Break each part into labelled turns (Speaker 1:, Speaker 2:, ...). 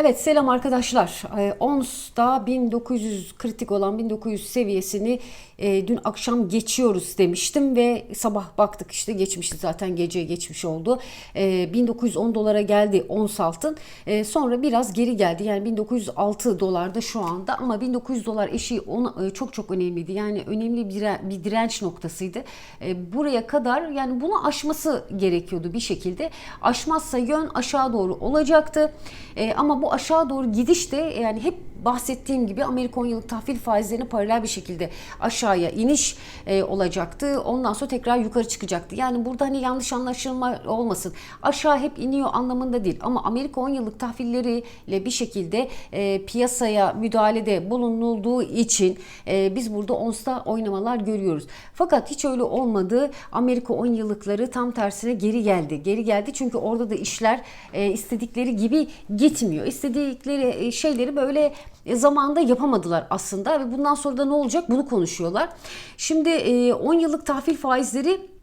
Speaker 1: Evet selam arkadaşlar. Ee, ONS'da 1900 kritik olan 1900 seviyesini e, dün akşam geçiyoruz demiştim ve sabah baktık işte geçmişti zaten gece geçmiş oldu. E, 1910 dolara geldi ons altın. E, sonra biraz geri geldi. Yani 1906 dolarda şu anda ama 1900 dolar eşiği ona, e, çok çok önemliydi. Yani önemli bir, bir direnç noktasıydı. Buraya kadar yani bunu aşması gerekiyordu bir şekilde. Aşmazsa yön aşağı doğru olacaktı. Ama bu aşağı doğru gidiş de yani hep bahsettiğim gibi Amerika 10 yıllık tahvil faizlerine paralel bir şekilde aşağıya iniş e, olacaktı. Ondan sonra tekrar yukarı çıkacaktı. Yani burada hani yanlış anlaşılma olmasın. Aşağı hep iniyor anlamında değil. Ama Amerika 10 yıllık tahvilleriyle bir şekilde e, piyasaya müdahalede bulunulduğu için e, biz burada onsta oynamalar görüyoruz. Fakat hiç öyle olmadı. Amerika 10 yıllıkları tam tersine geri geldi. Geri geldi çünkü orada da işler e, istedikleri gibi gitmiyor. İstedikleri e, şeyleri böyle e, zamanında yapamadılar aslında ve bundan sonra da ne olacak bunu konuşuyorlar. Şimdi e, 10 yıllık tahvil faizleri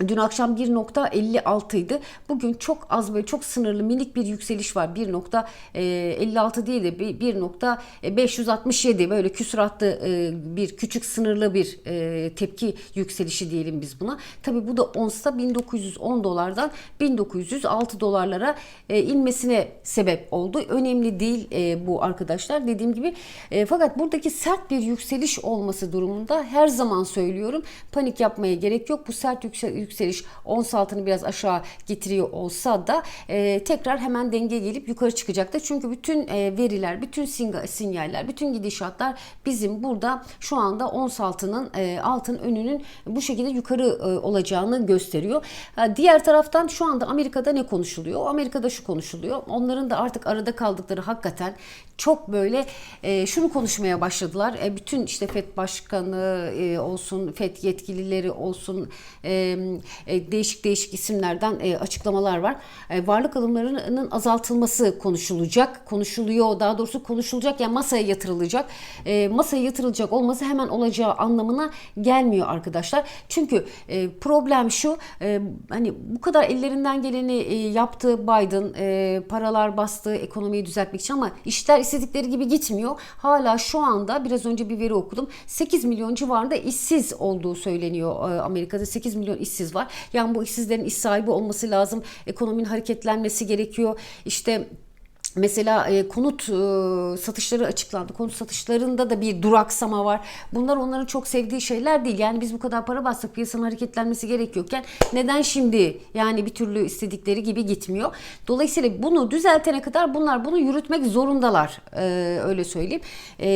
Speaker 1: Dün akşam 1.56 idi. Bugün çok az böyle çok sınırlı minik bir yükseliş var. 1.56 değil de 1.567 böyle küsuratlı e, bir küçük sınırlı bir e, tepki yükselişi diyelim biz buna. Tabi bu da onsta 1910 dolardan 1906 dolarlara e, inmesine sebep oldu. Önemli değil e, bu arkadaşlar dediğim gibi. E, fakat buradaki sert bir yükseliş olması durumunda her zaman söylüyorum panik yapmaya gerek yok. Bu sert yüksel- yükseliş ons altını biraz aşağı getiriyor olsa da e, tekrar hemen denge gelip yukarı çıkacaktır. Çünkü bütün e, veriler, bütün sinyaller, bütün gidişatlar bizim burada şu anda ons altının e, altın önünün bu şekilde yukarı e, olacağını gösteriyor. Ha, diğer taraftan şu anda Amerika'da ne konuşuluyor? Amerika'da şu konuşuluyor. Onların da artık arada kaldıkları hakikaten çok böyle e, şunu konuşmaya başladılar. E, bütün işte FED başkanı e, olsun, FED yetkilileri olsun e, değişik değişik isimlerden e, açıklamalar var. E, varlık alımlarının azaltılması konuşulacak. Konuşuluyor daha doğrusu konuşulacak yani masaya yatırılacak. E, masaya yatırılacak olması hemen olacağı anlamına gelmiyor arkadaşlar. Çünkü e, problem şu e, hani bu kadar ellerinden geleni e, yaptı Biden e, paralar bastı ekonomiyi düzeltmek için ama işler istedikleri gibi gitmiyor. Hala şu anda biraz önce bir veri okudum. 8 milyon civarında işsiz olduğu söyleniyor e, Amerika'da 8 milyon işsiz var. Yani bu işsizlerin iş sahibi olması lazım. Ekonominin hareketlenmesi gerekiyor. İşte Mesela e, konut e, satışları açıklandı. Konut satışlarında da bir duraksama var. Bunlar onların çok sevdiği şeyler değil. Yani biz bu kadar para bastık piyasanın hareketlenmesi gerekiyorken neden şimdi yani bir türlü istedikleri gibi gitmiyor. Dolayısıyla bunu düzeltene kadar bunlar bunu yürütmek zorundalar. E, öyle söyleyeyim. E,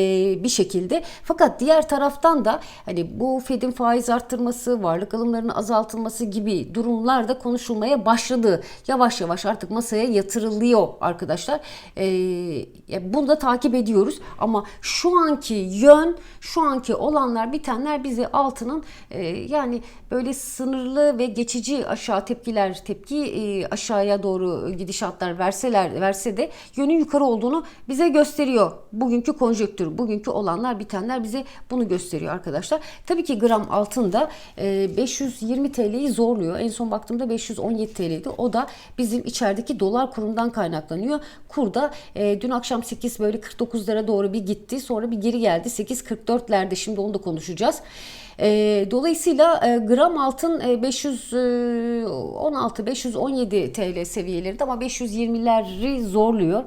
Speaker 1: bir şekilde. Fakat diğer taraftan da hani bu Fed'in faiz arttırması, varlık alımlarının azaltılması gibi durumlar da konuşulmaya başladı. Yavaş yavaş artık masaya yatırılıyor arkadaşlar. Ya bunu da takip ediyoruz ama şu anki yön, şu anki olanlar bitenler bizi altının e, yani böyle sınırlı ve geçici aşağı tepkiler, tepki e, aşağıya doğru gidişatlar verseler verse de yönün yukarı olduğunu bize gösteriyor. Bugünkü konjonktür, bugünkü olanlar bitenler bize bunu gösteriyor arkadaşlar. Tabii ki gram altın da e, 520 TL'yi zorluyor. En son baktığımda 517 TL'ydi. O da bizim içerideki dolar kurundan kaynaklanıyor. Kurda e, dün akşam 8 böyle 49'lara doğru bir gitti. Sonra bir geri geldi. 8.44'lerde şimdi onu da konuşacağız. E, dolayısıyla e, gram altın e, 516 517 TL seviyelerinde ama 520'leri zorluyor.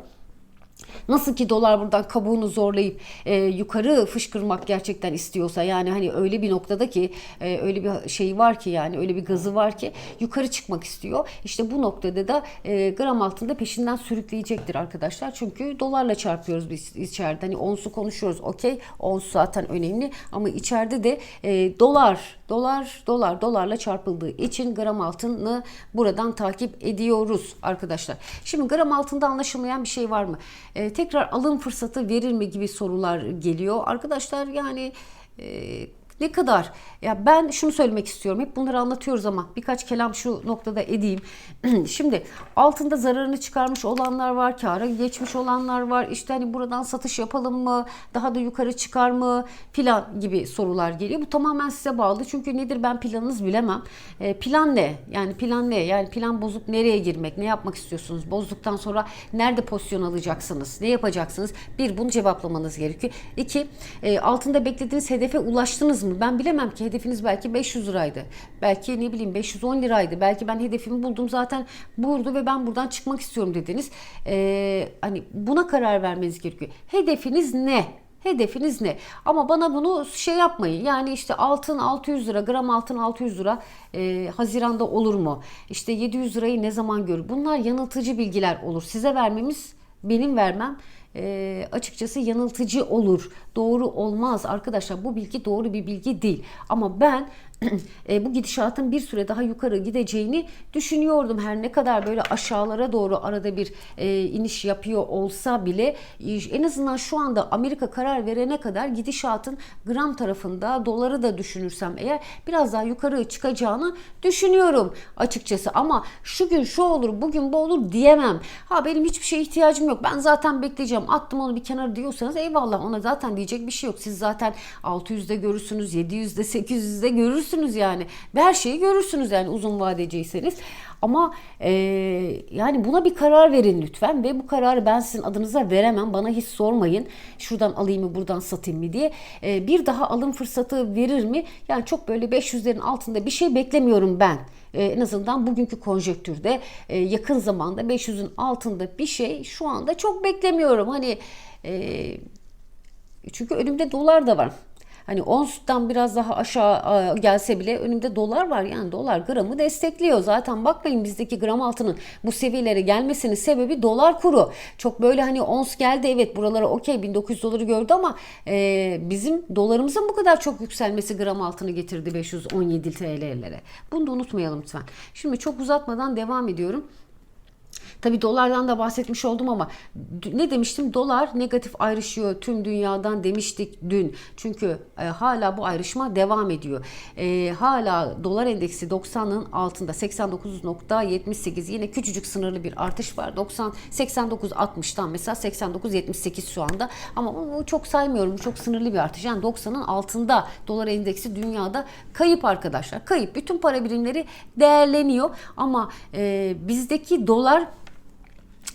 Speaker 1: Nasıl ki dolar buradan kabuğunu zorlayıp e, yukarı fışkırmak gerçekten istiyorsa yani hani öyle bir noktada ki e, öyle bir şey var ki yani öyle bir gazı var ki yukarı çıkmak istiyor. İşte bu noktada da e, gram altında peşinden sürükleyecektir arkadaşlar. Çünkü dolarla çarpıyoruz biz içeride. Hani onsu konuşuyoruz okey ons zaten önemli ama içeride de e, dolar dolar dolar dolarla çarpıldığı için gram altını buradan takip ediyoruz arkadaşlar. Şimdi gram altında anlaşılmayan bir şey var mı? E, tekrar alım fırsatı verir mi gibi sorular geliyor. Arkadaşlar yani e, ne kadar ya ben şunu söylemek istiyorum. Hep bunları anlatıyoruz ama birkaç kelam şu noktada edeyim. Şimdi altında zararını çıkarmış olanlar var, kâra geçmiş olanlar var. İşte hani buradan satış yapalım mı? Daha da yukarı çıkar mı? Plan gibi sorular geliyor. Bu tamamen size bağlı. Çünkü nedir ben planınız bilemem. E, plan ne? Yani plan ne? Yani plan bozup nereye girmek? Ne yapmak istiyorsunuz? Bozduktan sonra nerede pozisyon alacaksınız? Ne yapacaksınız? Bir bunu cevaplamanız gerekiyor. İki e, altında beklediğiniz hedefe ulaştınız mı? Ben bilemem ki hedefiniz belki 500 liraydı. Belki ne bileyim 510 liraydı. Belki ben hedefimi buldum zaten burada ve ben buradan çıkmak istiyorum dediniz. E, hani buna karar vermeniz gerekiyor. Hedefiniz ne? Hedefiniz ne? Ama bana bunu şey yapmayın. Yani işte altın 600 lira, gram altın 600 lira e, Haziran'da olur mu? İşte 700 lirayı ne zaman görür? Bunlar yanıltıcı bilgiler olur. Size vermemiz, benim vermem e, açıkçası yanıltıcı olur. Doğru olmaz arkadaşlar. Bu bilgi doğru bir bilgi değil. Ama ben e, bu gidişatın bir süre daha yukarı gideceğini düşünüyordum. Her ne kadar böyle aşağılara doğru arada bir e, iniş yapıyor olsa bile e, en azından şu anda Amerika karar verene kadar gidişatın gram tarafında doları da düşünürsem eğer biraz daha yukarı çıkacağını düşünüyorum açıkçası. Ama şu gün şu olur bugün bu olur diyemem. Ha benim hiçbir şeye ihtiyacım yok. Ben zaten bekleyeceğim. Attım onu bir kenara diyorsanız eyvallah ona zaten diyecek bir şey yok. Siz zaten 600'de görürsünüz, 700'de, 800'de görürsünüz yani. Ve her şeyi görürsünüz yani uzun vadeciyseniz. Ama e, yani buna bir karar verin lütfen ve bu kararı ben sizin adınıza veremem. Bana hiç sormayın. Şuradan alayım mı buradan satayım mı diye. E, bir daha alım fırsatı verir mi? Yani çok böyle 500'lerin altında bir şey beklemiyorum ben. E, en azından bugünkü konjektürde e, yakın zamanda 500'ün altında bir şey şu anda çok beklemiyorum. Hani e, çünkü önümde dolar da var. Hani onstan biraz daha aşağı gelse bile önümde dolar var. Yani dolar gramı destekliyor. Zaten bakmayın bizdeki gram altının bu seviyelere gelmesinin sebebi dolar kuru. Çok böyle hani ons geldi evet buralara okey 1900 doları gördü ama e, bizim dolarımızın bu kadar çok yükselmesi gram altını getirdi 517 TL'lere. Bunu da unutmayalım lütfen. Şimdi çok uzatmadan devam ediyorum. Tabi dolardan da bahsetmiş oldum ama ne demiştim? Dolar negatif ayrışıyor tüm dünyadan demiştik dün. Çünkü e, hala bu ayrışma devam ediyor. E, hala dolar endeksi 90'ın altında 89.78 yine küçücük sınırlı bir artış var. 90 89.60'tan mesela 89.78 şu anda ama bu çok saymıyorum. Bu çok sınırlı bir artış. Yani 90'ın altında dolar endeksi dünyada kayıp arkadaşlar. Kayıp. Bütün para birimleri değerleniyor ama e, bizdeki dolar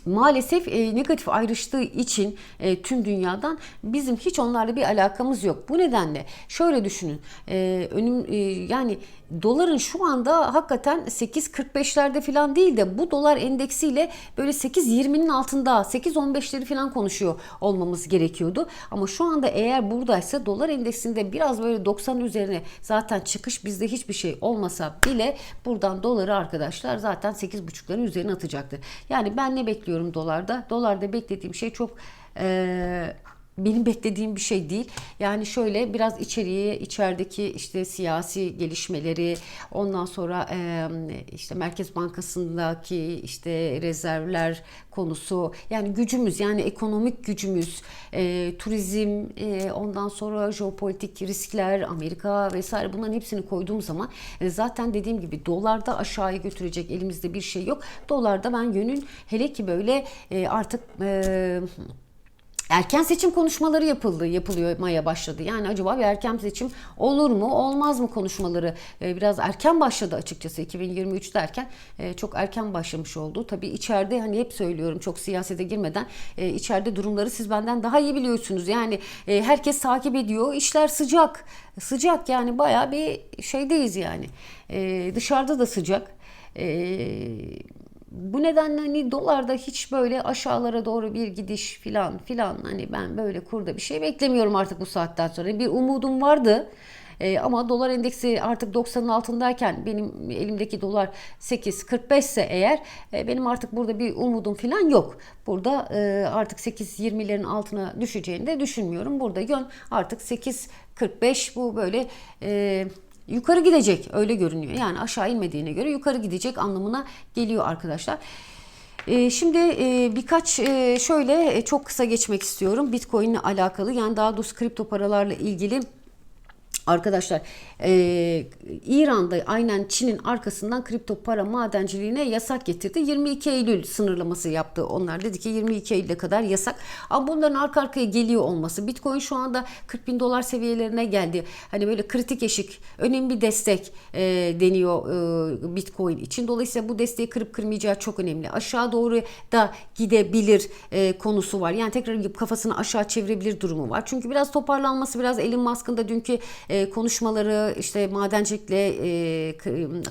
Speaker 1: maalesef e, negatif ayrıştığı için e, tüm dünyadan bizim hiç onlarla bir alakamız yok. Bu nedenle şöyle düşünün. E, önüm e, yani doların şu anda hakikaten 8.45'lerde falan değil de bu dolar endeksiyle böyle 8.20'nin altında 8.15'leri falan konuşuyor olmamız gerekiyordu. Ama şu anda eğer buradaysa dolar endeksinde biraz böyle 90 üzerine zaten çıkış bizde hiçbir şey olmasa bile buradan doları arkadaşlar zaten 8.5'ların üzerine atacaktır. Yani ben ne bekliyorum dolarda? Dolarda beklediğim şey çok ee, benim beklediğim bir şey değil. Yani şöyle biraz içeriye, içerideki işte siyasi gelişmeleri, ondan sonra işte Merkez Bankası'ndaki işte rezervler konusu, yani gücümüz, yani ekonomik gücümüz, turizm, ondan sonra jeopolitik riskler, Amerika vesaire bunların hepsini koyduğum zaman zaten dediğim gibi dolarda aşağıya götürecek elimizde bir şey yok. Dolarda ben yönün hele ki böyle artık erken seçim konuşmaları yapıldı, yapılıyor Maya başladı. Yani acaba bir erken seçim olur mu, olmaz mı konuşmaları e, biraz erken başladı açıkçası 2023 derken e, çok erken başlamış oldu. Tabii içeride hani hep söylüyorum çok siyasete girmeden e, içeride durumları siz benden daha iyi biliyorsunuz. Yani herkes takip ediyor, işler sıcak, sıcak yani baya bir şeydeyiz yani. Dışarıda da sıcak. Eee bu nedenle hani dolarda hiç böyle aşağılara doğru bir gidiş filan filan hani ben böyle kurda bir şey beklemiyorum artık bu saatten sonra. Bir umudum vardı. E, ama dolar endeksi artık 90'ın altındayken benim elimdeki dolar 8.45 ise eğer e, benim artık burada bir umudum falan yok. Burada e, artık 8.20'lerin altına düşeceğini de düşünmüyorum. Burada yön artık 8.45 bu böyle e, yukarı gidecek öyle görünüyor. Yani aşağı inmediğine göre yukarı gidecek anlamına geliyor arkadaşlar. Ee, şimdi e, birkaç e, şöyle e, çok kısa geçmek istiyorum Bitcoin ile alakalı yani daha doğrusu kripto paralarla ilgili Arkadaşlar eee, İran'da aynen Çin'in arkasından kripto para madenciliğine yasak getirdi. 22 Eylül sınırlaması yaptı. Onlar dedi ki 22 Eylül'e kadar yasak. Ama bunların arka arkaya geliyor olması. Bitcoin şu anda 40 bin dolar seviyelerine geldi. Hani böyle kritik eşik, önemli bir destek eee, deniyor eee, Bitcoin için. Dolayısıyla bu desteği kırıp kırmayacağı çok önemli. Aşağı doğru da gidebilir eee, konusu var. Yani tekrar kafasını aşağı çevirebilir durumu var. Çünkü biraz toparlanması, biraz Elon Musk'ın da dünkü e, konuşmaları işte madencilikle e,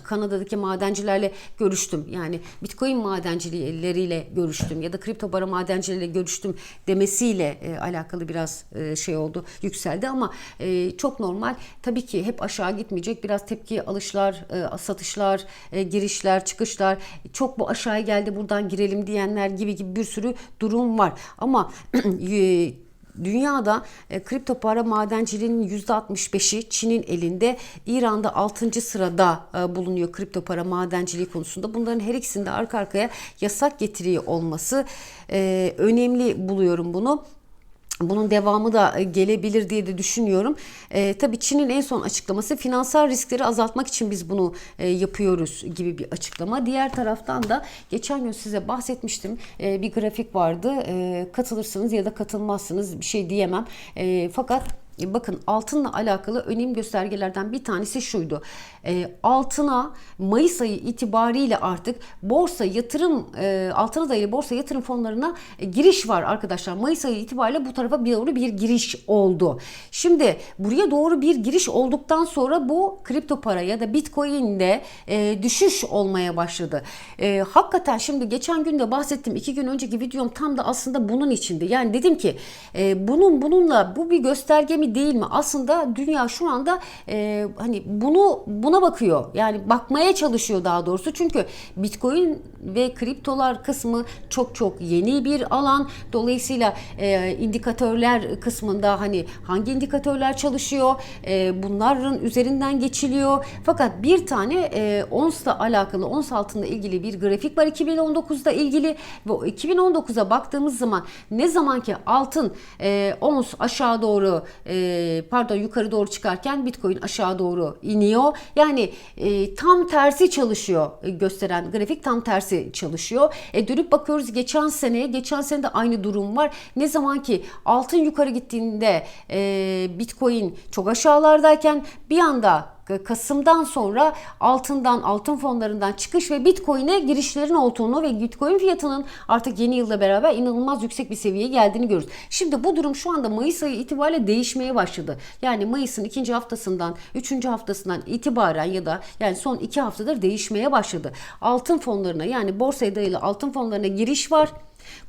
Speaker 1: Kanada'daki madencilerle görüştüm. Yani Bitcoin madencileriyle görüştüm ya da kripto para madencileriyle görüştüm demesiyle e, alakalı biraz e, şey oldu, yükseldi ama e, çok normal. Tabii ki hep aşağı gitmeyecek. Biraz tepki alışlar, e, satışlar, e, girişler, çıkışlar çok bu aşağıya geldi buradan girelim diyenler gibi gibi bir sürü durum var. Ama e, Dünyada e, kripto para madenciliğinin %65'i Çin'in elinde. İran'da 6. sırada e, bulunuyor kripto para madenciliği konusunda. Bunların her ikisinde arka arkaya yasak getiriyor olması e, önemli buluyorum bunu. Bunun devamı da e, gelebilir diye de düşünüyorum. E, tabii Çin'in en son açıklaması finansal riskleri azaltmak için biz bunu e, yapıyoruz gibi bir açıklama. Diğer taraftan da geçen gün size bahsetmiştim. E, bir grafik vardı. E, katılırsınız ya da katılmazsınız bir şey diyemem. E, fakat Bakın altınla alakalı önemli göstergelerden bir tanesi şuydu. E, altına Mayıs ayı itibariyle artık borsa yatırım e, altına dayalı borsa yatırım fonlarına e, giriş var arkadaşlar. Mayıs ayı itibariyle bu tarafa bir doğru bir giriş oldu. Şimdi buraya doğru bir giriş olduktan sonra bu kripto para ya da Bitcoin'de e, düşüş olmaya başladı. E, hakikaten şimdi geçen gün de bahsettim. iki gün önceki videom tam da aslında bunun içindi. Yani dedim ki e, bunun bununla bu bir gösterge mi değil mi? Aslında dünya şu anda e, hani bunu buna bakıyor. Yani bakmaya çalışıyor daha doğrusu. Çünkü Bitcoin ve kriptolar kısmı çok çok yeni bir alan. Dolayısıyla e, indikatörler kısmında hani hangi indikatörler çalışıyor? E, bunların üzerinden geçiliyor. Fakat bir tane e, ONS'la alakalı, ONS altında ilgili bir grafik var 2019'da ilgili ve o 2019'a baktığımız zaman ne zaman ki altın e, ons aşağı doğru e, pardon yukarı doğru çıkarken Bitcoin aşağı doğru iniyor. Yani e, tam tersi çalışıyor e, gösteren grafik tam tersi çalışıyor. E, dönüp bakıyoruz geçen seneye geçen sene de aynı durum var. Ne zaman ki altın yukarı gittiğinde e, Bitcoin çok aşağılardayken bir anda Kasım'dan sonra altından, altın fonlarından çıkış ve Bitcoin'e girişlerin olduğunu ve Bitcoin fiyatının artık yeni yılla beraber inanılmaz yüksek bir seviyeye geldiğini görüyoruz. Şimdi bu durum şu anda Mayıs ayı itibariyle değişmeye başladı. Yani Mayıs'ın ikinci haftasından, üçüncü haftasından itibaren ya da yani son iki haftadır değişmeye başladı. Altın fonlarına yani borsaya dayalı altın fonlarına giriş var.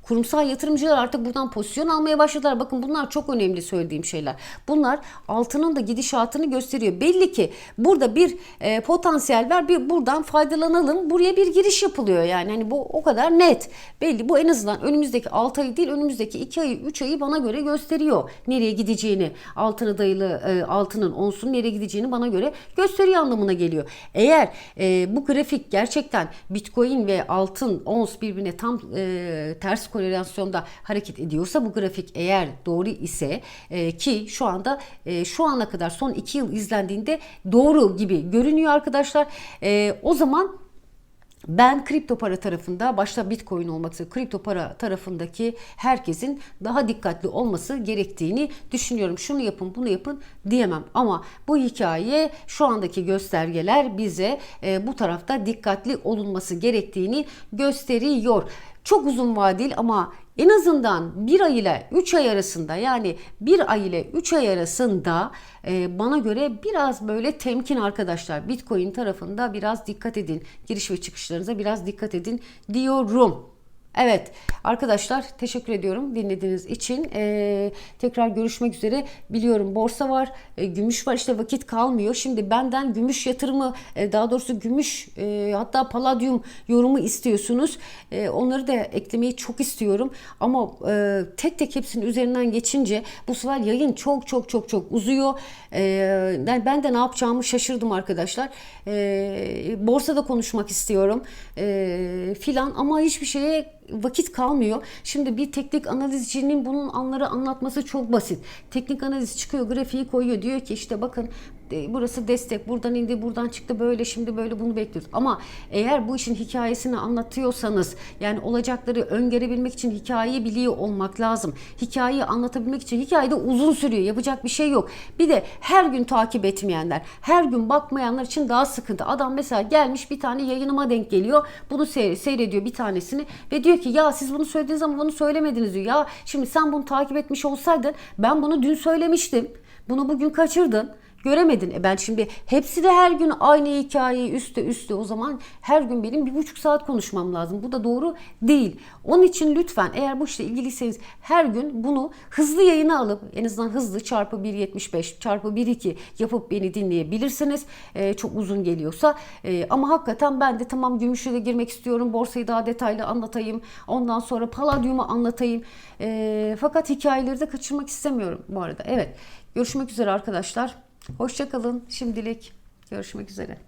Speaker 1: Kurumsal yatırımcılar artık buradan pozisyon almaya başladılar. Bakın bunlar çok önemli söylediğim şeyler. Bunlar altının da gidişatını gösteriyor. Belli ki burada bir e, potansiyel var. Bir buradan faydalanalım. Buraya bir giriş yapılıyor yani. Hani bu o kadar net. Belli. Bu en azından önümüzdeki 6 ay değil, önümüzdeki 2 ayı, 3 ayı bana göre gösteriyor. Nereye gideceğini, altına dayalı e, altının onsun nereye gideceğini bana göre gösteriyor anlamına geliyor. Eğer e, bu grafik gerçekten Bitcoin ve altın ons birbirine tam e, ters korelasyonda hareket ediyorsa bu grafik eğer doğru ise e, ki şu anda e, şu ana kadar son 2 yıl izlendiğinde doğru gibi görünüyor arkadaşlar. E, o zaman ben kripto para tarafında başta Bitcoin olmak üzere kripto para tarafındaki herkesin daha dikkatli olması gerektiğini düşünüyorum. Şunu yapın bunu yapın diyemem ama bu hikaye şu andaki göstergeler bize e, bu tarafta dikkatli olunması gerektiğini gösteriyor. Çok uzun vadeli ama en azından bir ay ile 3 ay arasında yani bir ay ile 3 ay arasında e, bana göre biraz böyle temkin arkadaşlar. Bitcoin tarafında biraz dikkat edin. Giriş ve çıkışlarınıza biraz dikkat edin diyorum. Evet arkadaşlar teşekkür ediyorum dinlediğiniz için. Ee, tekrar görüşmek üzere. Biliyorum borsa var, e, gümüş var işte vakit kalmıyor. Şimdi benden gümüş yatırımı e, daha doğrusu gümüş e, hatta paladyum yorumu istiyorsunuz. E, onları da eklemeyi çok istiyorum. Ama e, tek tek hepsinin üzerinden geçince bu sefer yayın çok çok çok çok uzuyor. E, yani ben de ne yapacağımı şaşırdım arkadaşlar. E, borsada konuşmak istiyorum e, filan ama hiçbir şeye vakit kalmıyor. Şimdi bir teknik analizcinin bunun anları anlatması çok basit. Teknik analiz çıkıyor, grafiği koyuyor. Diyor ki işte bakın burası destek, buradan indi, buradan çıktı böyle, şimdi böyle bunu bekliyoruz. Ama eğer bu işin hikayesini anlatıyorsanız yani olacakları öngörebilmek için hikayeyi biliyor olmak lazım. Hikayeyi anlatabilmek için hikaye de uzun sürüyor. Yapacak bir şey yok. Bir de her gün takip etmeyenler, her gün bakmayanlar için daha sıkıntı. Adam mesela gelmiş bir tane yayınıma denk geliyor. Bunu seyre- seyrediyor bir tanesini ve diyor ki ya siz bunu söylediğiniz zaman bunu söylemediniz diyor. Ya şimdi sen bunu takip etmiş olsaydın ben bunu dün söylemiştim. Bunu bugün kaçırdın. Göremedin. E ben şimdi hepsi de her gün aynı hikayeyi üstte üstte o zaman her gün benim bir buçuk saat konuşmam lazım. Bu da doğru değil. Onun için lütfen eğer bu işle ilgiliyseniz her gün bunu hızlı yayına alıp en azından hızlı çarpı 1.75 çarpı 1.2 yapıp beni dinleyebilirsiniz. E, çok uzun geliyorsa. E, ama hakikaten ben de tamam gümüşe de girmek istiyorum. Borsayı daha detaylı anlatayım. Ondan sonra paladyumu anlatayım. E, fakat hikayeleri de kaçırmak istemiyorum bu arada. Evet. Görüşmek üzere arkadaşlar. Hoşçakalın. Şimdilik görüşmek üzere.